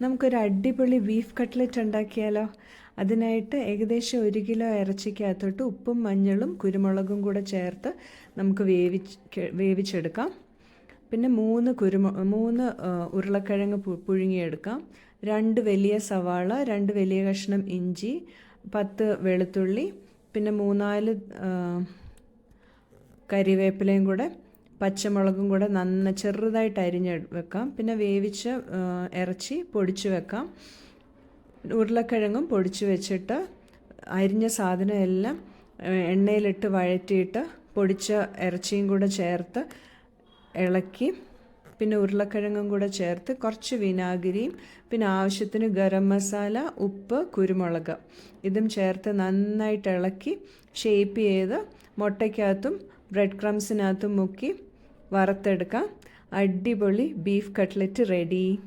നമുക്കൊരു അടിപൊളി beef cutlet ഉണ്ടാക്കിയാലോ? അതിനായിട്ട് ഏകദേശം ഒരു കിലോ ഇറച്ചിക്കകത്തോട്ട് ഉപ്പും മഞ്ഞളും കുരുമുളകും കൂടെ ചേർത്ത് നമുക്ക് വേവിച്ച് വേവിച്ചെടുക്കാം. പിന്നെ മൂന്ന് കുരുമു മൂന്ന് ഉരുളക്കിഴങ്ങ് പുഴുങ്ങിയെടുക്കാം. രണ്ട് വലിയ സവാള രണ്ട് വലിയ കഷ്ണം ഇഞ്ചി പത്ത് വെളുത്തുള്ളി പിന്നെ മൂന്നാൽ കറിവേപ്പിലയും കൂടെ പച്ചമുളകും കൂടെ നന്ന ചെറുതായിട്ട് അരിഞ്ഞ് വെക്കാം. പിന്നെ വേവിച്ച ഇറച്ചി പൊടിച്ച് വെക്കാം. ഉരുളക്കിഴങ്ങും പൊടിച്ച് വെച്ചിട്ട് അരിഞ്ഞ സാധനം എല്ലാം എണ്ണയിലിട്ട് വഴറ്റിയിട്ട് പൊടിച്ച ഇറച്ചിയും കൂടെ ചേർത്ത് ഇളക്കി പിന്നെ ഉരുളക്കിഴങ്ങും കൂടെ ചേർത്ത് കുറച്ച് വിനാഗിരിയും പിന്നെ ആവശ്യത്തിന് ഗരം മസാല ഉപ്പ് കുരുമുളക്. ഇതും ചേർത്ത് നന്നായിട്ട് ഇളക്കി ഷേപ്പ് ചെയ്ത് മുട്ടയ്ക്കകത്തും ബ്രെഡ് ക്രംസിനകത്തും മുക്കി വറുത്തെടുക്കാം. അടിപൊളി ബീഫ് കട്ട്ലറ്റ് റെഡി.